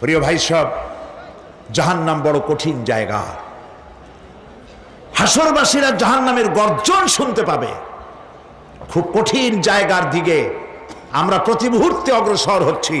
প্রিয় ভাই সব, জাহান্নাম বড় কঠিন জায়গা। হাসরবাসীরা জাহান্নামের গর্জন শুনতে পাবে। খুব কঠিন জায়গার দিকে আমরা প্রতি মুহূর্তে অগ্রসর হচ্ছি।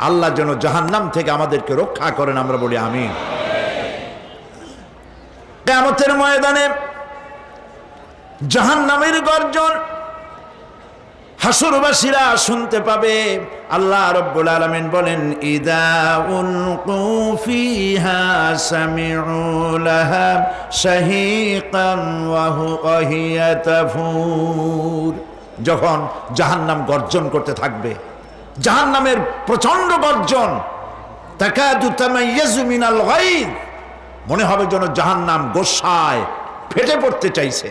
আল্লাহ যেন জাহান্নাম থেকে আমাদেরকে রক্ষা করেন, আমরা বলি আমি কেমতের ময়দানে জাহান্নামের গর্জন হাসুরবাসীরা শুনতে পাবে। আল্লাহ রব্বুল আলামিন বলেন, ইদা উলকু ফিহা সামিউ লাহা শাহীকাম ওয়া হুয়া হিয়া যখন জাহান্নাম গর্জন করতে থাকবে, জাহান্নামের প্রচণ্ড গর্জন, তাকাদু তামাইয়াজু মিনাল মনে হবে যেন জাহান্নাম গোসায় ফেটে পড়তে চাইছে।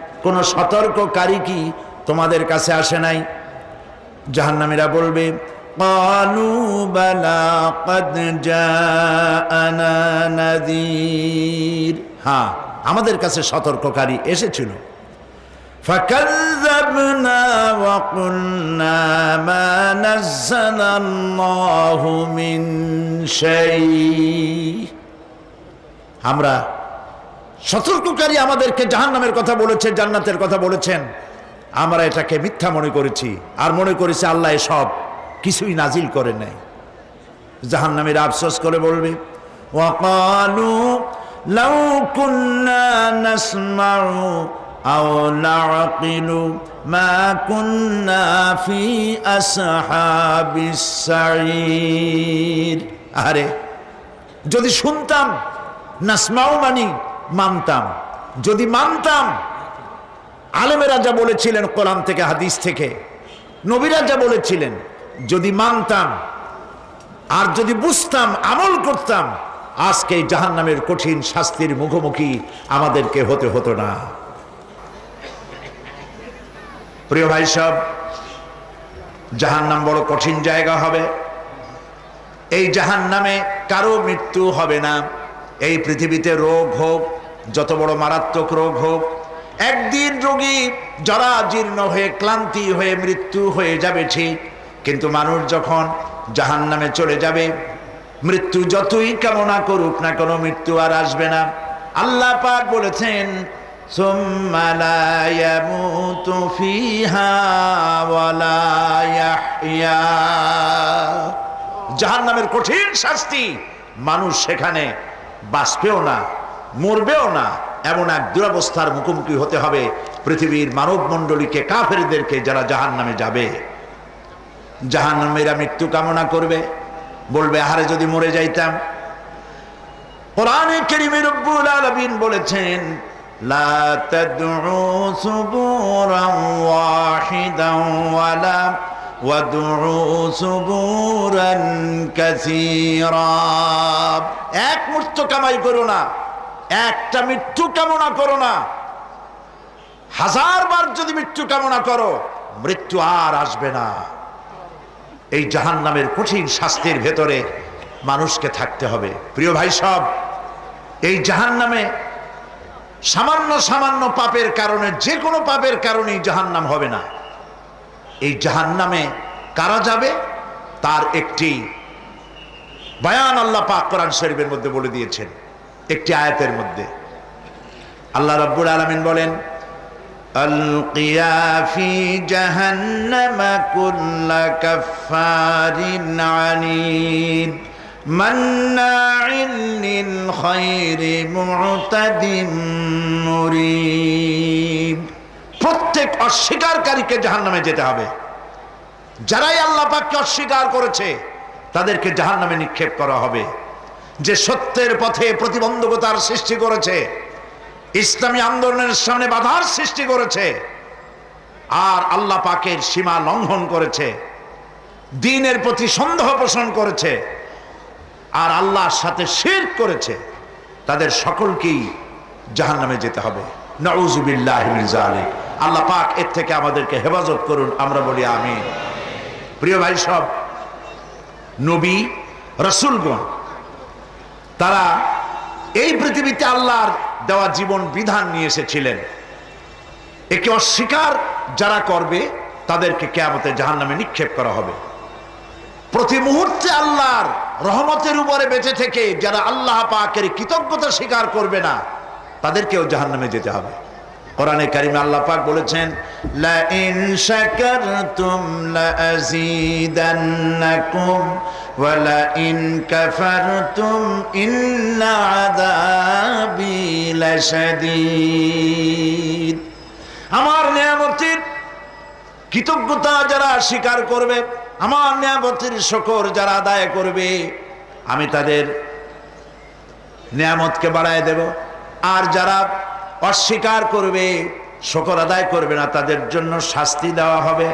কোন সতর্ককারী কি তোমাদের কাছে আসে নাই জাহান্নামীরা বলবে قالوا بلى قد جاءنا نذير হ্যাঁ আমাদের কাছে সতর্ককারী এসেছিল فكذبنا وقلنا ما نزل الله من شيء আমরা সতর্ককারী আমাদেরকে জাহান্নামের কথা বলেছে জান্নাতের কথা বলেছেন। আমরা এটাকে মিথ্যা মনে করেছি, আর মনে করেছি আল্লাহ সব কিছুই নাজিল করে নাই জাহান্নামের আফসোস করে বলবে লাউ কুন্না আও মা আরে, যদি শুনতাম নাসমাও মানি মানতাম। যদি মানতাম, আলেমেরা যা বলেছিলেন কোরআন থেকে, হাদিস থেকে। নবীরা যা বলেছিলেন, যদি মানতাম, আর যদি বুঝতাম, আমল করতাম, আজকে এই জাহান্নামের কঠিন শাস্তির মুখোমুখি আমাদেরকে হতে হতো না। প্রিয় ভাই সব জাহান্নাম বড় কঠিন জায়গা হবে। এই জাহান্নামে কারও মৃত্যু হবে না। এই পৃথিবীতে রোগ হোক যত বড় মারাত্মক রোগ হোক, একদিন রোগী জরা জীর্ণ হয়ে ক্লান্তি হয়ে মৃত্যু হয়ে যাবে ঠিক, কিন্তু মানুষ যখন জাহান নামে চলে যাবে, মৃত্যু যতই কামনা করুক না কোনো মৃত্যু আর আসবে না। আল্লাহ পাক বলেছেন জাহান নামের কঠিন শাস্তি মানুষ সেখানে বাঁচবেও না। মরবেও না এমন এক দুরবস্থার মুখোমুখি হতে হবে পৃথিবীর মানব মণ্ডলীকে কাফেরদেরকে যারা জাহান নামে যাবে জাহান নামেরা মৃত্যু কামনা করবে বলবে আহারে যদি মরে যাইতাম কোরআনে কেরিমে রব্বুল আলামিন বলেছেন লা তাদউ সুবুরান ওয়াহিদান ওয়ালা وادعوا سبورا كثيرا এক মৃত্যু কামাই করো না একটা মৃত্যু কামনা করো না। হাজার বার যদি মৃত্যু কামনা করো, মৃত্যু আর আসবে না। এই জাহান নামের কঠিন শাস্তির ভেতরে মানুষকে থাকতে হবে। প্রিয় ভাই সব, এই জাহান নামে সামান্য সামান্য পাপের কারণে, যে কোনো পাপের কারণেই জাহান নাম হবে না। এই জাহান নামে কারা যাবে? তার একটি বয়ান আল্লাহ পাক কোরআন শরীফের মধ্যে বলে দিয়েছেন। একটি আয়াতের মধ্যে। আল্লাহ রব্বুল আলমিন বলেন প্রত্যেক অস্বীকারীকে জাহান নামে যেতে হবে। যারাই আল্লাপাককে অস্বীকার করেছে, তাদেরকে জাহান নামে নিক্ষেপ করা হবে। যে সত্যের পথে প্রতিবন্ধকতার সৃষ্টি করেছে, ইসলামী আন্দোলনের সামনে বাধার সৃষ্টি করেছে, আর আল্লাহ পাকের সীমা লঙ্ঘন করেছে, দিনের প্রতি সন্দেহ পোষণ করেছে, আর আল্লাহর সাথে শের করেছে, তাদের সকলকেই জাহান নামে যেতে হবে নউজুবিল্লাহ জালিক। আল্লাহ পাক এর থেকে আমাদেরকে হেফাজত করুন, আমরা বলি আমি প্রিয় ভাই সব, নবী, রসুলগণ তারা এই পৃথিবীতে আল্লাহর দেওয়া জীবন বিধান নিয়ে এসেছিলেন। একে অস্বীকার যারা করবে, তাদেরকে কেয়ামতে জাহান নামে নিক্ষেপ করা হবে। প্রতি মুহূর্তে আল্লাহর রহমতের উপরে বেঁচে থেকে যারা আল্লাহ পাকের কৃতজ্ঞতা স্বীকার করবে না, তাদেরকেও জাহান নামে যেতে হবে। কোরআনে কারিমে আল্লাহ পাক বলেছেন, লা ইন শাকারতুম লা আযীদান্নাকুম ওয়া লা ইন কাফারতুম ইন্না আযাবি লাশাদীদ। আমার নিয়ামতের কৃতজ্ঞতা যারা স্বীকার করবে, আমার নিয়ামতের শকর যারা আদায় করবে, আমি তাদের নিয়ামতকে বাড়ায় দেব। আর যারা অস্বীকার করবে, শকর আদায় করবে না, তাদের জন্য শাস্তি দেওয়া হবে।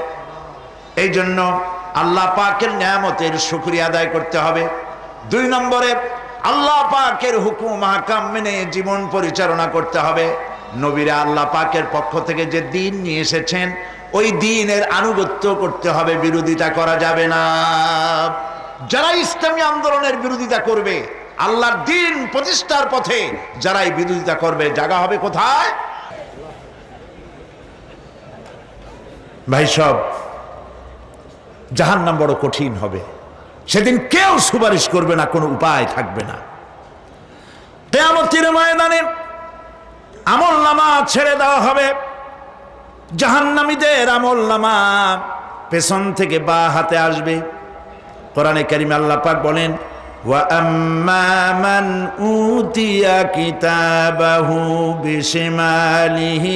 এই জন্য আল্লাহ পাকের নিয়ামতের শুক্রিয়া আদায় করতে হবে। দুই নম্বরে, আল্লাহ পাকের হুকুম, হাকাম মেনে জীবন পরিচালনা করতে হবে। নবীরা আল্লাহ পাকের পক্ষ থেকে যে দিন নিয়ে এসেছেন, ওই দিনের আনুগত্য করতে হবে, বিরোধিতা করা যাবে না। যারা ইসলামী আন্দোলনের বিরোধিতা করবে আল্লাহর দিন প্রতিষ্ঠার পথে যারাই বিরোধিতা করবে, জায়গা হবে কোথায়? ভাই সব, জাহান্নাম বড় কঠিন হবে। সেদিন কেউ সুপারিশ করবে না, কোনো উপায় থাকবে না। আমল নামা ছেড়ে দেওয়া হবে। জাহান্নামীদের আমল নামা পেছন থেকে বা হাতে আসবে। কোরআনে কারিমে আল্লাহ পাক বলেন وأما من أوتي كتابه بشماله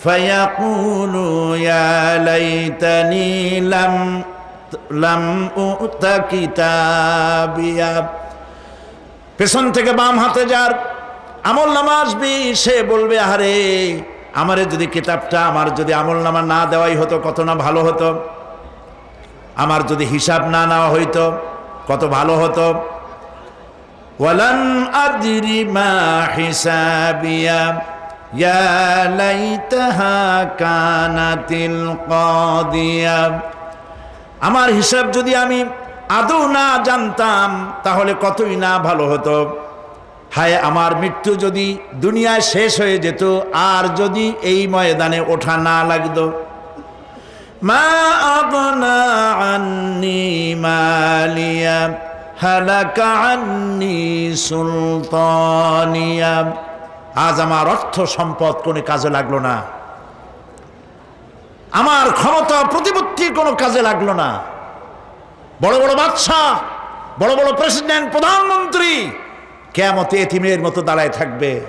فيقول يا ليتني لم لم أؤت كتابيا পেছন থেকে বাম হাতে যার আমল নামা আসবি সে বলবে আরে আমারে যদি কিতাবটা আমার যদি আমল নামা না দেওয়াই হতো কত না ভালো হতো আমার যদি হিসাব না নেওয়া হইতো কত ভালো হতো ওয়ালান আদরি মা হিসাবিয়া, ইয়া লাইতাহা কানাতিল কাদিয়া আমার হিসাব যদি আমি আদৌ না জানতাম, তাহলে কতই না ভালো হতো। হায়, আমার মৃত্যু যদি দুনিয়ায় শেষ হয়ে যেত, আর যদি এই ময়দানে ওঠা না লাগতো। মা আগনা আন্নি মালিয়া হালাকা আন্নি সুলতানিয়া। আজ আমার অর্থ সম্পদ কোনো কাজে লাগল না। আমার ক্ষমতা প্রতিপত্তি কোনো কাজে লাগল না। বড় বড় বাদশাহ, বড় বড় প্রেসিডেন্ট, প্রধানমন্ত্রী কেমতে এতিমের মতো দাঁড়ায় থাকবে।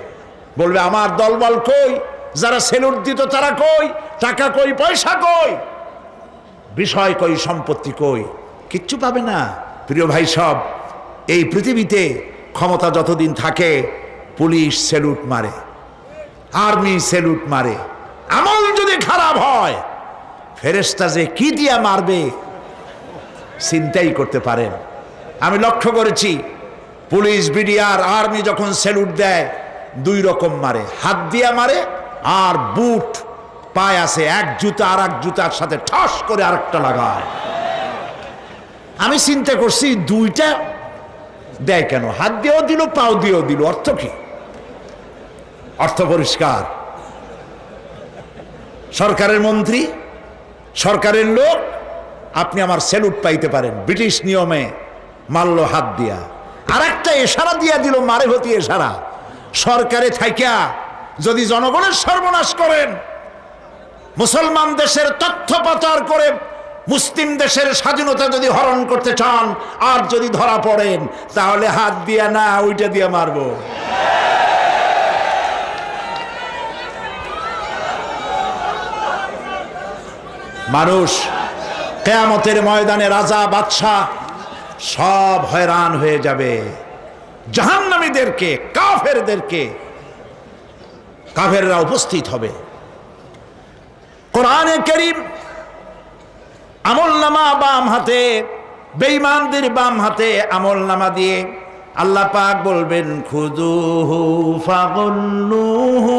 বলবে, আমার দলবল কই? যারা সেলুট দিত তারা কই? টাকা কই? পয়সা কই? বিষয় কই? সম্পত্তি কই? কিচ্ছু পাবে না। প্রিয় ভাই সব, এই পৃথিবীতে ক্ষমতা যতদিন থাকে, পুলিশ সেলুট মারে, আর্মি সেলুট মারে, আমল যদি খারাপ হয় ফেরেস্তা যে কি দিয়া মারবে, চিন্তাই করতে পারেন। আমি লক্ষ্য করেছি, পুলিশ বিডিআর আর্মি যখন সেলুট দেয়, দুই রকম মারে, হাত দিয়া মারে আর বুট, পায় আছে এক জুতা আর এক জুতার সাথে ঠস করে আরেকটা লাগায়। আমি চিন্তা করছি, দুইটা দেয় কেন? হাত দিয়েও দিল, পাও দিয়েও দিল, অর্থ কি? অর্থ পরিষ্কার। সরকারের মন্ত্রী, সরকারের লোক, আপনি আমার সেলুট পাইতে পারেন, ব্রিটিশ নিয়মে মারল হাত দিয়া। আর একটা এশারা দিয়া দিল মারে হতি এশারা। সরকারে থাইকা, যদি জনগণের সর্বনাশ করেন, মুসলমান দেশের তথ্য পাচার করে মুসলিম দেশের স্বাধীনতা যদি হরণ করতে চান, আর যদি ধরা পড়েন তাহলে হাত দিয়া না, ওইটা দিয়ে মারবো। মানুষ, কেয়ামতের ময়দানে রাজা, বাদশাহ সব হয়রান হয়ে যাবে। জাহান্নামীদেরকে, কাফেরদেরকে, কাফেররা উপস্থিত হবে। কোরআনে করিম আমল নামা বাম হাতে, বেঈমানদের বাম হাতে আমল নামা দিয়ে আল্লাহ পাক বলবেন খুদুহু ফাগুল্লুহু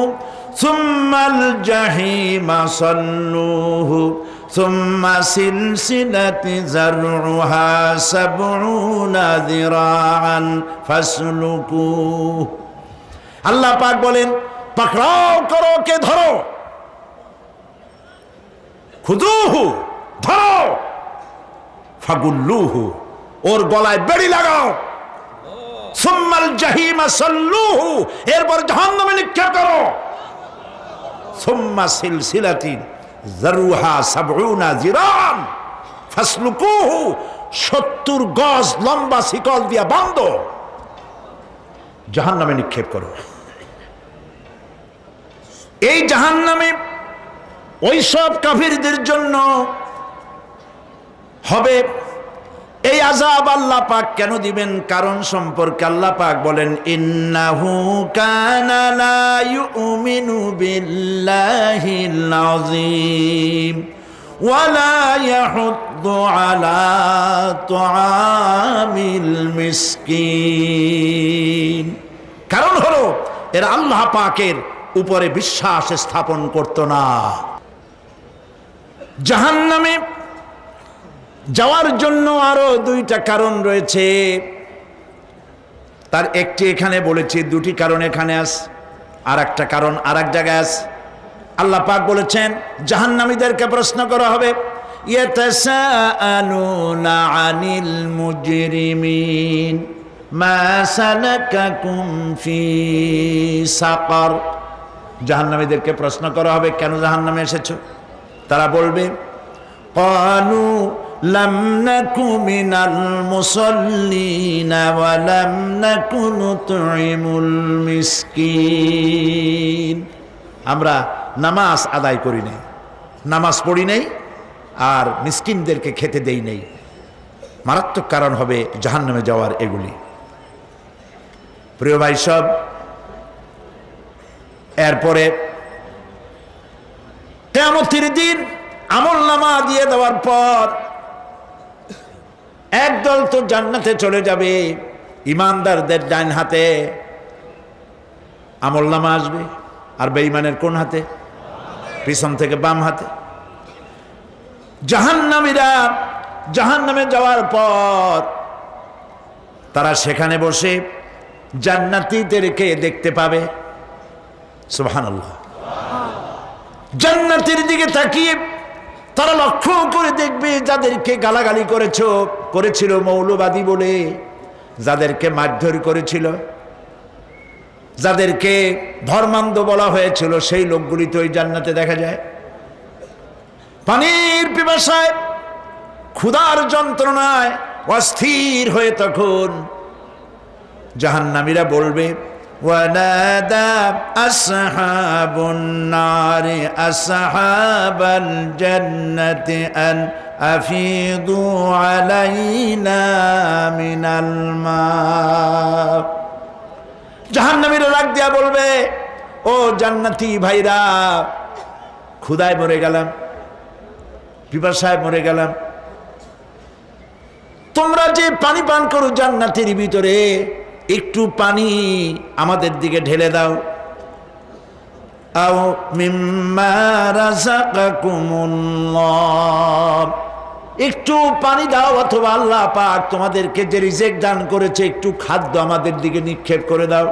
সুম্মাল জাহিমা সাল্লুহু সুম্মা সিলসিলাতি জারউহা সাবউনা যিরাআন ফাসলুকুহু। আল্লাহ পাক বলেন, পাকড়াও করো কে ধরো। খুদুহু ধরো। ফাগুল্লুহু, ওর গলায় বেড়ি লাগাও। সুম্মাল জাহিমা সাল্লুহু, এরপর জাহান্নামে নিক্ষেপ করো। সুম্মা সিলসিলাতিন জারুহা সাবউনা জিরান ফাসলুকুহু 70 গজ লম্বা শিকল দিয়া বান্ধ। জাহান্নামে নিক্ষেপ করো। এই জাহান্নামে ওই সব কাফিরদের জন্য হবে। এই আজাব আল্লাহ পাক কেন দিবেন? কারণ সম্পর্কে আল্লাহ পাক বলেন, ইন্নাহু কানা লা ইউমিনু বিল্লাহিল আযীম ওয়ালা ইয়াহুদ্দু আলা তুআমিল মিসকিন। কারণ হলো, এরা আল্লাহ পাকের উপরে বিশ্বাস স্থাপন করত না। জাহান্নামে যাওয়ার জন্য আরও দুইটা কারণ রয়েছে। তার একটি এখানে বলেছি, দুটি কারণ এখানে আস আর একটা কারণ আর এক জায়গায় আস। আল্লাহ পাক বলেছেন, জাহান্নামীদেরকে প্রশ্ন করা হবে জাহান্নামীদেরকে প্রশ্ন করা হবে, কেন জাহান্নামে এসেছ? তারা বলবে لم نك من المصلين ولم نك نطعم المسكين আমরা নামাজ আদায় করি নাই নামাজ পড়ি নাই আর মিসকিনদেরকে খেতে দেই নেই মারাত্মক কারণ হবে জাহান্নামে যাওয়ার এগুলি প্রিয় ভাই সব এরপরে কেমতির দিন আমল নামা দিয়ে দেওয়ার পর একদল তো জান্নাতে চলে যাবে। ইমানদারদের ডাইন হাতে আমল নামা আসবে। আর বেঈমানের কোন হাতে? পিছন থেকে বাম হাতে। জাহান্নামীরা জাহান্নামে যাওয়ার পর তারা সেখানে বসে জান্নাতীদেরকে দেখতে পাবে। সুবহানাল্লাহ। জান্নাতের দিকে তাকিয়ে তারা লক্ষ্য করে দেখবে যাদেরকে গালাগালি করেছ। করেছিল মৌলবাদী বলে যাদেরকে মারধর করেছিল যাদেরকে ধর্মান্ধ বলা হয়েছিল সেই লোকগুলি তো ওই জান্নাতে দেখা যায় পানির পিপাসায় ক্ষুধার যন্ত্রণায় অস্থির হয়ে তখন জাহান্নামীরা বলবে ونادى أصحاب النار أصحاب الجنة أن أفيضوا علينا من الماء জাহান্নামীরা রাগ দিয়া বলবে ও জান্নাতি ভাইরা ক্ষুদায় মরে গেলাম পিপাসায় মরে গেলাম তোমরা যে পানি পান করো জান্নাতের ভিতরে একটু পানি আমাদের দিকে ঢেলে দাও আও মিম্মা রাযাকাকুমুল্লাহ একটু পানি দাও অথবা আল্লাহ পাক তোমাদেরকে যে রিজেক্ট দান করেছে, একটু খাদ্য আমাদের দিকে নিক্ষেপ করে দাও।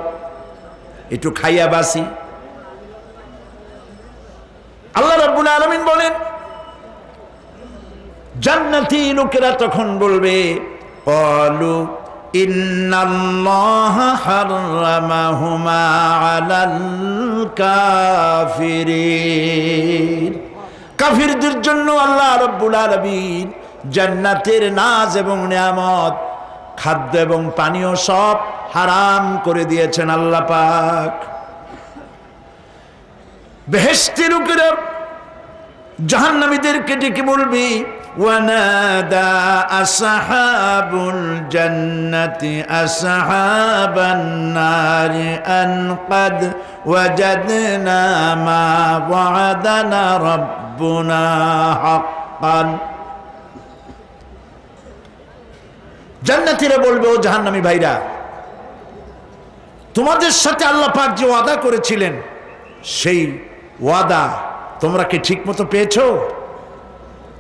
একটু খাইয়া বাসি আল্লাহ রব্বুল আলমিন বলেন, জান্নাতি লোকেরা তখন বলবে অলু কাফিরিন। কাফিরদের জন্য আল্লাহ রব্বুল আলামিন জান্নাতের নাজ এবং নিয়ামত খাদ্য এবং পানীয় সব হারাম করে দিয়েছেন আল্লাহ পাক বেহেশতি লোকেরা জাহান্নামীদেরকে ডেকে বলবি ونادى أصحاب الجنة أصحاب النار أن قد وجدنا ما وعدنا রব্বুনা বলবে, ও জাহান্নামী ভাইরা, তোমাদের সাথে আল্লাহ পাক যে ওয়াদা করেছিলেন, সেই ওয়াদা তোমরা কি ঠিক মতো পেয়েছ?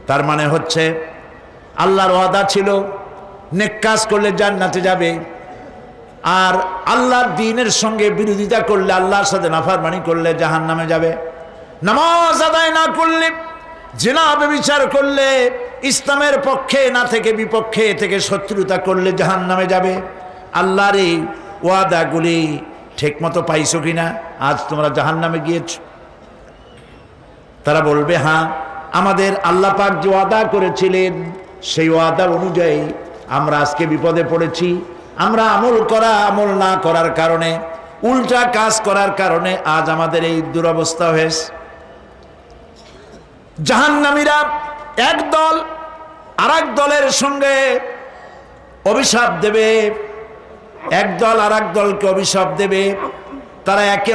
তার মানে হচ্ছে, আল্লাহর ওয়াদা ছিল, নেক কাজ করলে জান্নাতে যাবে, আর আল্লাহর দিনের সঙ্গে বিরোধিতা করলে, আল্লাহর সাথে নাফারমানি করলে জাহান নামে যাবে। নামাজ আদায় না করলে, জেনা বিচার করলে, ইসলামের পক্ষে না থেকে বিপক্ষে থেকে শত্রুতা করলে জাহান নামে যাবে। আল্লাহর এই ওয়াদাগুলি ঠিক মতো পাইছো কিনা? আজ তোমরা জাহান নামে গিয়েছ। তারা বলবে হ্যাঁ আমাদের আল্লাহ পাক যে ওয়াদা করেছিলেন, সেই ওয়াদা অনুযায়ী আমরা আজকে বিপদে পড়েছি। আমরা আমল করা, আমল না করার কারণে, উল্টা কাজ করার কারণে আজ আমাদের এই দুরবস্থা হয়েছে। জাহান্নামীরা এক দল আর দলের সঙ্গে অভিশাপ দেবে। এক দল আর দলকে অভিশাপ দেবে। তারা একে